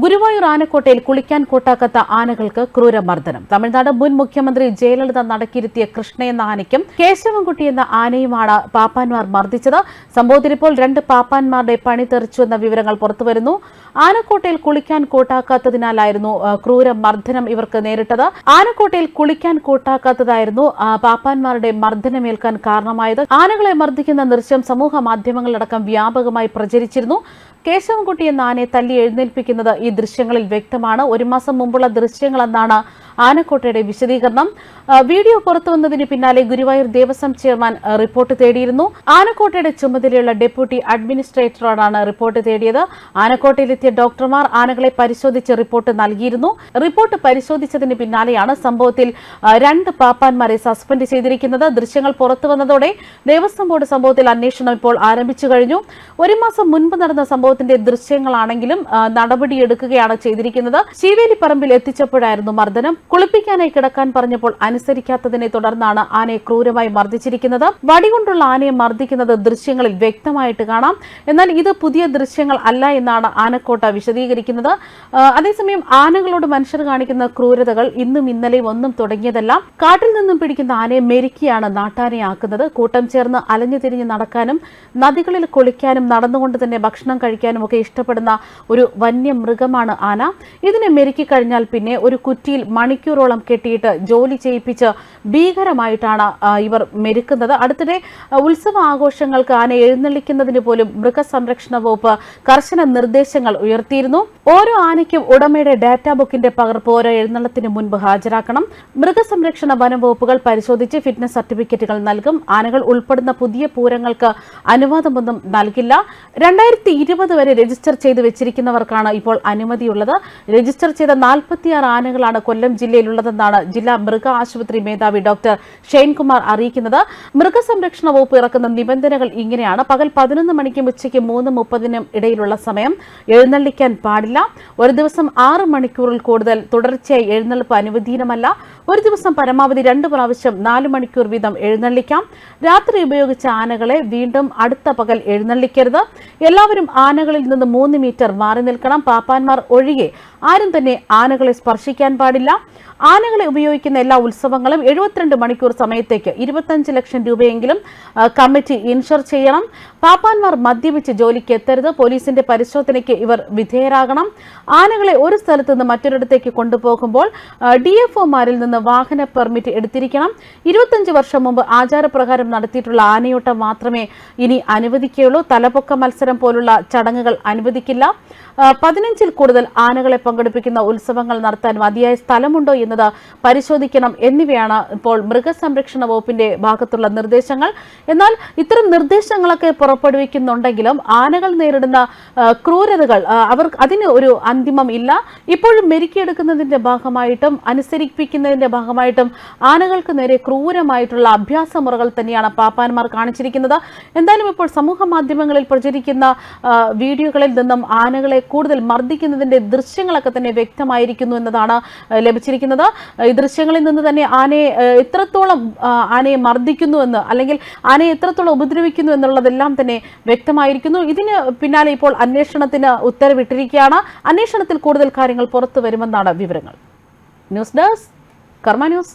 ഗുരുവായൂർ ആനക്കോട്ടയിൽ കുളിക്കാൻ കൂട്ടാക്കാത്ത ആനകൾക്ക് ക്രൂരമർദ്ദനം. തമിഴ്നാട് മുൻ മുഖ്യമന്ത്രി ജയലളിത നടക്കിരുത്തിയ കൃഷ്ണ എന്ന ആനയ്ക്കും കേശവൻകുട്ടി എന്ന ആനയുമാണ് പാപ്പാന്മാർ മർദ്ദിച്ചത്. സംഭവത്തിൽ ഇപ്പോൾ രണ്ട് പാപ്പാന്മാരുടെ പണി തെറിച്ചു എന്ന വിവരങ്ങൾ പുറത്തുവരുന്നു. ആനക്കോട്ടയിൽ കുളിക്കാൻ കൂട്ടാക്കാത്തതിനാലായിരുന്നു ക്രൂരമർദ്ദനം ഇവർക്ക് നേരിട്ടത്. ആനക്കോട്ടയിൽ കുളിക്കാൻ കൂട്ടാക്കാത്തതായിരുന്നു പാപ്പാൻമാരുടെ മർദ്ദനമേൽക്കാൻ കാരണമായത്. ആനകളെ മർദ്ദിക്കുന്ന ദൃശ്യം സമൂഹ മാധ്യമങ്ങളിലടക്കം വ്യാപകമായി പ്രചരിച്ചിരുന്നു. കേശവൻകുട്ടി എന്ന ആനയെ തല്ലി എഴുന്നേൽപ്പിക്കുന്നത് ഈ ദൃശ്യങ്ങളിൽ വ്യക്തമാണ്. ഒരു മാസം മുമ്പുള്ള ദൃശ്യങ്ങളെന്നാണ് ആനക്കോട്ടയുടെ വിശദീകരണം. വീഡിയോ പുറത്തുവന്നതിന് പിന്നാലെ ഗുരുവായൂർ ദേവസ്വം ചെയർമാൻ റിപ്പോർട്ട് തേടിയിരുന്നു. ആനക്കോട്ടയുടെ ചുമതലയുള്ള ഡെപ്യൂട്ടി അഡ്മിനിസ്ട്രേറ്ററോടാണ് റിപ്പോർട്ട് തേടിയത്. ആനക്കോട്ടയിലെത്തിയ ഡോക്ടർമാർ ആനകളെ പരിശോധിച്ച് റിപ്പോർട്ട് നൽകിയിരുന്നു. റിപ്പോർട്ട് പരിശോധിച്ചതിന് പിന്നാലെയാണ് സംഭവത്തിൽ രണ്ട് പാപ്പാന്മാരെ സസ്പെൻഡ് ചെയ്തിരിക്കുന്നത്. ദൃശ്യങ്ങൾ പുറത്തുവന്നതോടെ ദേവസ്വം ബോർഡ് സംഭവത്തിൽ അന്വേഷണം ഇപ്പോൾ ആരംഭിച്ചു കഴിഞ്ഞു. ഒരു മാസം മുൻപ് നടന്ന സംഭവത്തിന്റെ ദൃശ്യങ്ങളാണെങ്കിലും നടപടിയെടുക്കുകയാണ് ചെയ്തിരിക്കുന്നത്. ശിവേലിപ്പറമ്പിൽ പറമ്പിൽ എത്തിച്ചപ്പോഴായിരുന്നു മർദ്ദനം. കുളിപ്പിക്കാനായി കിടക്കാൻ പറഞ്ഞപ്പോൾ അനുസരിക്കാത്തതിനെ തുടർന്നാണ് ആനയെ ക്രൂരമായി മർദ്ദിച്ചിരിക്കുന്നത്. വടികൊണ്ടുള്ള ആനയെ മർദ്ദിക്കുന്നത് ദൃശ്യങ്ങളിൽ വ്യക്തമായിട്ട് കാണാം. എന്നാൽ ഇത് പുതിയ ദൃശ്യങ്ങൾ അല്ല എന്നാണ് ആനക്കോട്ട വിശദീകരിക്കുന്നത്. അതേസമയം ആനകളോട് മനുഷ്യർ കാണിക്കുന്ന ക്രൂരതകൾ ഇന്നും ഇന്നലെയും ഒന്നും തുടങ്ങിയതല്ല. കാട്ടിൽ നിന്നും പിടിക്കുന്ന ആനയെ മെരുക്കിയാണ് നാട്ടാനയാക്കുന്നത് കൂട്ടം ചേർന്ന് അലഞ്ഞു തിരിഞ്ഞ് നടക്കാനും നദികളിൽ കുളിക്കാനും നടന്നുകൊണ്ട് തന്നെ ഭക്ഷണം കഴിക്കാനും ഒക്കെ ഇഷ്ടപ്പെടുന്ന ഒരു വന്യമൃഗമാണ് ആന. ഇതിനെ മെരുക്കി കഴിഞ്ഞാൽ പിന്നെ ഒരു കുറ്റിയിൽ മണിക്കൂറോളം കെട്ടിയിട്ട് ജോലി ചെയ്യിപ്പിച്ച് ഭീകരമായിട്ടാണ് ഇവർ മെരുക്കുന്നത്. അടുത്തിടെ ഉത്സവ ആഘോഷങ്ങൾക്ക് ആന എഴുന്നള്ളിക്കുന്നതിന് പോലും മൃഗസംരക്ഷണ വകുപ്പ് കർശന നിർദ്ദേശങ്ങൾ ഉയർത്തിയിരുന്നു. ഓരോ ആനയ്ക്കും ഉടമയുടെ ഡാറ്റാ ബുക്കിന്റെ പകർപ്പ് ഓരോ എഴുന്നള്ളത്തിന് മുൻപ് ഹാജരാക്കണം. മൃഗസംരക്ഷണ വനം വകുപ്പുകൾ പരിശോധിച്ച് ഫിറ്റ്നസ് സർട്ടിഫിക്കറ്റുകൾ നൽകും. ആനകൾ ഉൾപ്പെടുന്ന പുതിയ പൂരങ്ങൾക്ക് അനുവാദമൊന്നും നൽകില്ല. രണ്ടായിരത്തി ഇരുപത് വരെ രജിസ്റ്റർ ചെയ്ത് വെച്ചിരിക്കുന്നവർക്കാണ് ഇപ്പോൾ അനുമതിയുള്ളത്. രജിസ്റ്റർ ചെയ്ത നാൽപ്പത്തിയാറ് ആനകളാണ് കൊല്ലം ജില്ലയിലുള്ളതെന്നാണ് ജില്ലാ മൃഗ ആശുപത്രി മേധാവി ഡോക്ടർ ഷെയ്ൻകുമാർ അറിയിക്കുന്നത്. മൃഗസംരക്ഷണ വകുപ്പ് ഇറക്കുന്ന നിബന്ധനകൾ ഇങ്ങനെയാണ്. പകൽ പതിനൊന്ന് മണിക്കും ഉച്ചയ്ക്ക് മൂന്ന് മുപ്പതിനും ഇടയിലുള്ള സമയം എഴുന്നള്ളിക്കാൻ പാടില്ല. ഒരു ദിവസം ആറ് മണിക്കൂറിൽ കൂടുതൽ തുടർച്ചയായി എഴുന്നള്ളിപ്പ് അനുവദീനമല്ല. ഒരു ദിവസം പരമാവധി രണ്ട് പ്രാവശ്യം നാല് മണിക്കൂർ വീതം എഴുന്നള്ളിക്കാം. രാത്രി ഉപയോഗിച്ച ആനകളെ വീണ്ടും അടുത്ത പകൽ എഴുന്നള്ളിക്കരുത്. എല്ലാവരും ആനകളിൽ നിന്ന് മൂന്ന് മീറ്റർ മാറി നിൽക്കണം. പാപ്പാന്മാർ ഒഴികെ ആരും തന്നെ ആനകളെ സ്പർശിക്കാൻ പാടില്ല. ആനകളെ ഉപയോഗിക്കുന്ന എല്ലാ ഉത്സവങ്ങളും എഴുപത്തിരണ്ട് മണിക്കൂർ സമയത്തേക്ക് ഇരുപത്തഞ്ച് ലക്ഷം രൂപയെങ്കിലും കമ്മിറ്റി ഇൻഷുർ ചെയ്യണം. പാപ്പാന്മാർ മദ്യപിച്ച് ജോലിക്ക് എത്തരുത്. പോലീസിന്റെ പരിശോധനയ്ക്ക് ഇവർ വിധേയരാകണം. ആനകളെ ഒരു സ്ഥലത്ത് നിന്ന് മറ്റൊരിടത്തേക്ക് കൊണ്ടുപോകുമ്പോൾ ഡി എഫ് ഒമാരിൽ നിന്ന് വാഹന പെർമിറ്റ് എടുത്തിരിക്കണം. ഇരുപത്തഞ്ച് വർഷം മുമ്പ് ആചാരപ്രകാരം നടത്തിയിട്ടുള്ള ആനയോട്ടം മാത്രമേ ഇനി അനുവദിക്കുകയുള്ളൂ. തലപൊക്ക മത്സരം പോലുള്ള ചടങ്ങുകൾ അനുവദിക്കില്ല. പതിനഞ്ചിൽ കൂടുതൽ ആനകളെ പങ്കെടുപ്പിക്കുന്ന ഉത്സവങ്ങൾ നടത്താൻ മതിയായ സ്ഥലമുണ്ടോ. എന്നത് പരിശോധിക്കണം എന്നിവയാണ് ഇപ്പോൾ മൃഗസംരക്ഷണ വകുപ്പിന്റെ ഭാഗത്തുള്ള നിർദ്ദേശങ്ങൾ. എന്നാൽ ഇത്തരം നിർദ്ദേശങ്ങളൊക്കെ പുറപ്പെടുവിക്കുന്നുണ്ടെങ്കിലും ആനകൾ നേരിടുന്ന ക്രൂരതകൾ അവർ അതിന് ഒരു അന്തിമം ഇല്ല. ഇപ്പോഴും മെരുക്കിയെടുക്കുന്നതിന്റെ ഭാഗമായിട്ടും അനുസരിപ്പിക്കുന്നതിന്റെ ഭാഗമായിട്ടും ആനകൾക്ക് നേരെ ക്രൂരമായിട്ടുള്ള അഭ്യാസ മുറകൾ തന്നെയാണ് പാപ്പാന്മാർ കാണിച്ചിരിക്കുന്നത്. എന്തായാലും ഇപ്പോൾ സമൂഹ മാധ്യമങ്ങളിൽ പ്രചരിക്കുന്ന വീഡിയോകളിൽ നിന്നും ആനകളെ കൂടുതൽ മർദ്ദിക്കുന്നതിന്റെ ദൃശ്യങ്ങളൊക്കെ തന്നെ വ്യക്തമായിരിക്കുന്നു എന്നതാണ് ആ, ലഭിച്ചിരിക്കുന്നത് ഈ ദൃശ്യങ്ങളിൽ നിന്ന് തന്നെ ആനയെ എത്രത്തോളം ആനയെ മർദ്ദിക്കുന്നു എന്ന് അല്ലെങ്കിൽ ആനയെ എത്രത്തോളം ഉപദ്രവിക്കുന്നു എന്നുള്ളതെല്ലാം തന്നെ വ്യക്തമായിരിക്കുന്നു. ഇതിന് പിന്നാലെ ഇപ്പോൾ അന്വേഷണത്തിന് ഉത്തരവിട്ടിരിക്കുകയാണ്. അന്വേഷണത്തിൽ കൂടുതൽ കാര്യങ്ങൾ പുറത്തു വരുമെന്നാണ് വിവരങ്ങൾ. News desk Karma news.